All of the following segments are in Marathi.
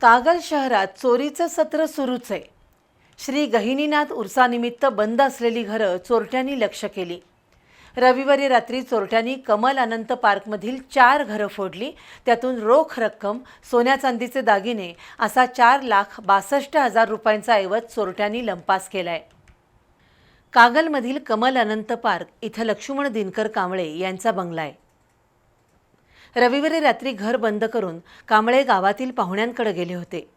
कागल शहरात चोरीचं सत्र सुरूच आहे. श्री गहिनीनाथ उर्सानिमित्त बंद असलेली घरं चोरट्यांनी लक्ष केली. रविवारी रात्री चोरट्यांनी कमल अनंत पार्कमधील चार घरं फोडली. त्यातून रोख रक्कम सोन्या चांदीचे दागिने असा चार लाख बासष्ट हजार रुपयांचा ऐवज चोरट्यांनी लंपास केलाय. कागलमधील कमल अनंत पार्क इथं लक्ष्मण दिनकर कांबळे यांचा बंगला आहे. रविवारी रात्री घर बंद करून कांबळे गावातील पाहुण्यांकडे गेले होते.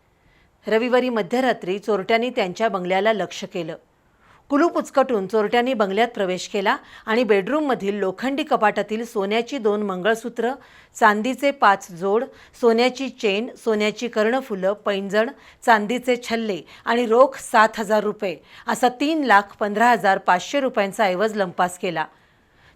रविवारी मध्यरात्री चोरट्यांनी त्यांच्या बंगल्याला लक्ष केलं. कुलूप उचकटून चोरट्यांनी बंगल्यात प्रवेश केला आणि बेडरूममधील लोखंडी कपाटातील सोन्याची दोन मंगळसूत्र चांदीचे पाच जोड सोन्याची चेन सोन्याची कर्णफुलं पैंजण चांदीचे छल्ले आणि रोख सात हजार रुपये असा तीन लाख पंधरा हजार पाचशे रुपयांचा ऐवज लंपास केला.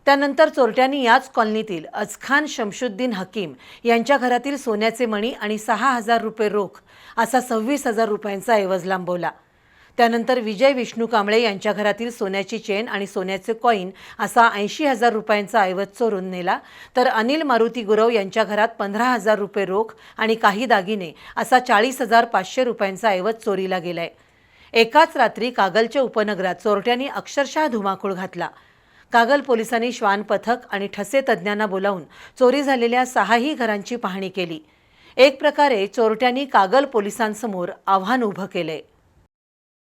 त्यानंतर चोरट्यांनी याच कॉलनीतील अजखान शमशुद्दीन हकीम यांच्या घरातील सोन्याचे मणी आणि सहा हजार रुपये रोख असा सव्वीस हजार रुपयांचा ऐवज लांबवला. त्यानंतर विजय विष्णू कांबळे यांच्या घरातील सोन्याची चेन आणि सोन्याचे कॉईन असा ऐंशी हजार रुपयांचा ऐवज चोरून नेला. तर अनिल मारुती गुरव यांच्या घरात पंधरा हजार रुपये रोख आणि काही दागिने असा चाळीस हजार पाचशे रुपयांचा ऐवज चोरीला गेलाय. एकाच रात्री कागलच्या उपनगरात चोरट्यांनी अक्षरशः धुमाकूळ घातला. कागल पोलिसांनी श्वान पथक आणि ठसे तज्ज्ञांना बोलावून चोरी झालेल्या सहाही घरांची पाहणी केली. एक प्रकारे चोरट्यांनी कागल पोलिसांसमोर आव्हान उभं केलंय.